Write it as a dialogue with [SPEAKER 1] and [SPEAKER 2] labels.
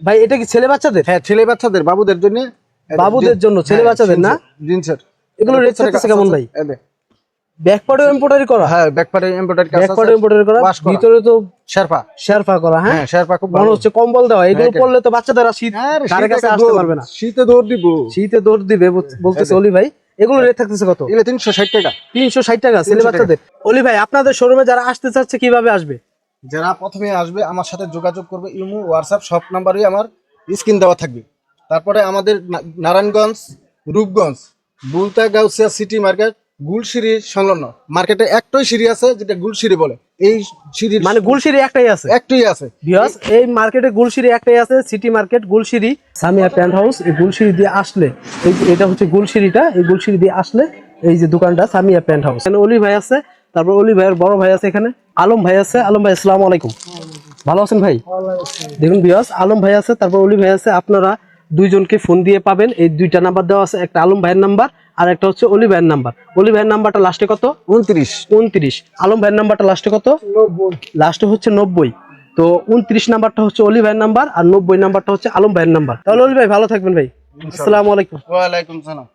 [SPEAKER 1] ভাই এটা কি ছেলে বাচ্চাদের?
[SPEAKER 2] হ্যাঁ ছেলে বাচ্চাদের বাবুদের জন্য।
[SPEAKER 1] বাবুদের জন্য, ছেলে বাচ্চাদের না?
[SPEAKER 2] জিন্সের
[SPEAKER 1] এগুলো রেট থাকতেছে কেমন ভাই? ব্যাক পার্টে এমব্রয়ডারি করা?
[SPEAKER 2] হ্যাঁ ব্যাকপারে এমব্রয়ডারি কাজ
[SPEAKER 1] ব্যাক
[SPEAKER 2] আছে
[SPEAKER 1] পার্টে এমব্রয়ডারি করা। ভিতরে তো
[SPEAKER 2] শেরপা।
[SPEAKER 1] শেরফা করা হ্যাঁ?
[SPEAKER 2] হ্যাঁ শেরপা খুব ভালো।
[SPEAKER 1] হচ্ছে কম্বল দেওয়া। এগুলো
[SPEAKER 2] হ্যাঁ,
[SPEAKER 1] পড়লে তো বাচ্চাদের শীত
[SPEAKER 2] আরে শীতে
[SPEAKER 1] কাছে আসতে পারবে না।
[SPEAKER 2] শীতে দৌড় দিব।
[SPEAKER 1] শীতে দৌড় দিবে বলতেছে অলি ভাই। এগুলো রেট থাকতেছে কত?
[SPEAKER 2] এগুলো তিনশো ষাট টাকা।
[SPEAKER 1] তিনশো ষাট টাকা ছেলে
[SPEAKER 2] 360
[SPEAKER 1] বাচ্চাদের। অলি ভাই আপনাদের শোরুমে যারা আসতে চাচ্ছে কীভাবে আসবে?
[SPEAKER 2] যারা প্রথমে আসবে আমার সাথে যোগাযোগ করবে ইমো হোয়াটসঅ্যাপ সব নাম্বারই আমার স্ক্রিন দেওয়া থাকবে। তারপরে আমাদের নারায়ণগঞ্জ রূপগঞ্জ বুলতা গাউসিয়া সিটি মার্কেট গুলশিরি সংলগ্ন। মার্কেটে একটাই সিঁড়ি আছে যেটা গুলশিরি বলে। এই সিঁড়ি
[SPEAKER 1] মানে গুলশিরি একটাই আছে?
[SPEAKER 2] একটাই আছে।
[SPEAKER 1] ভিউয়ার্স এই মার্কেটে গুলশিরি একটাই আছে city market Gulshiri Samia pant house এই গুলশিরি দিয়ে আসলে এটা হচ্ছে গুলশিরিটা এই গুলশিরি দিয়ে আসলে এই যে দোকানটা সামিয়া প্যান্ট হাউস এখানে অলি ভাই আছে তারপর অলি ভাইয়ের বড় ভাই আছে এখানে। আলম ভাই আছে। আলম ভাই আসসালামু আলাইকুম। ভালো আছেন ভাই? দেখুন ভিউয়ার্স আলম ভাই আছে তারপর অলি ভাই আছে। আপনারা দুইজনকে ফোন দিয়ে পাবেন। এই দুইটা নাম্বার দেওয়া আছে একটা আলম ভাইয়ের নাম্বার আর একটা হচ্ছে অলি ভাইয়ের নাম্বার। অলি ভাইয়ের নাম্বারটা লাস্টে কত?
[SPEAKER 2] উনত্রিশ।
[SPEAKER 1] উনত্রিশ। আলম ভাইয়ের নাম্বারটা লাস্টে কত? লাস্টে হচ্ছে নব্বই। তো উনত্রিশ নাম্বারটা হচ্ছে অলি ভাইয়ের নাম্বার আর নব্বই নাম্বারটা হচ্ছে আলম ভাইয়ের নাম্বার। তাহলে অলি ভাই ভালো থাকবেন ভাই। আসসালামু আলাইকুম।
[SPEAKER 2] ওয়ালাইকুম সালাম।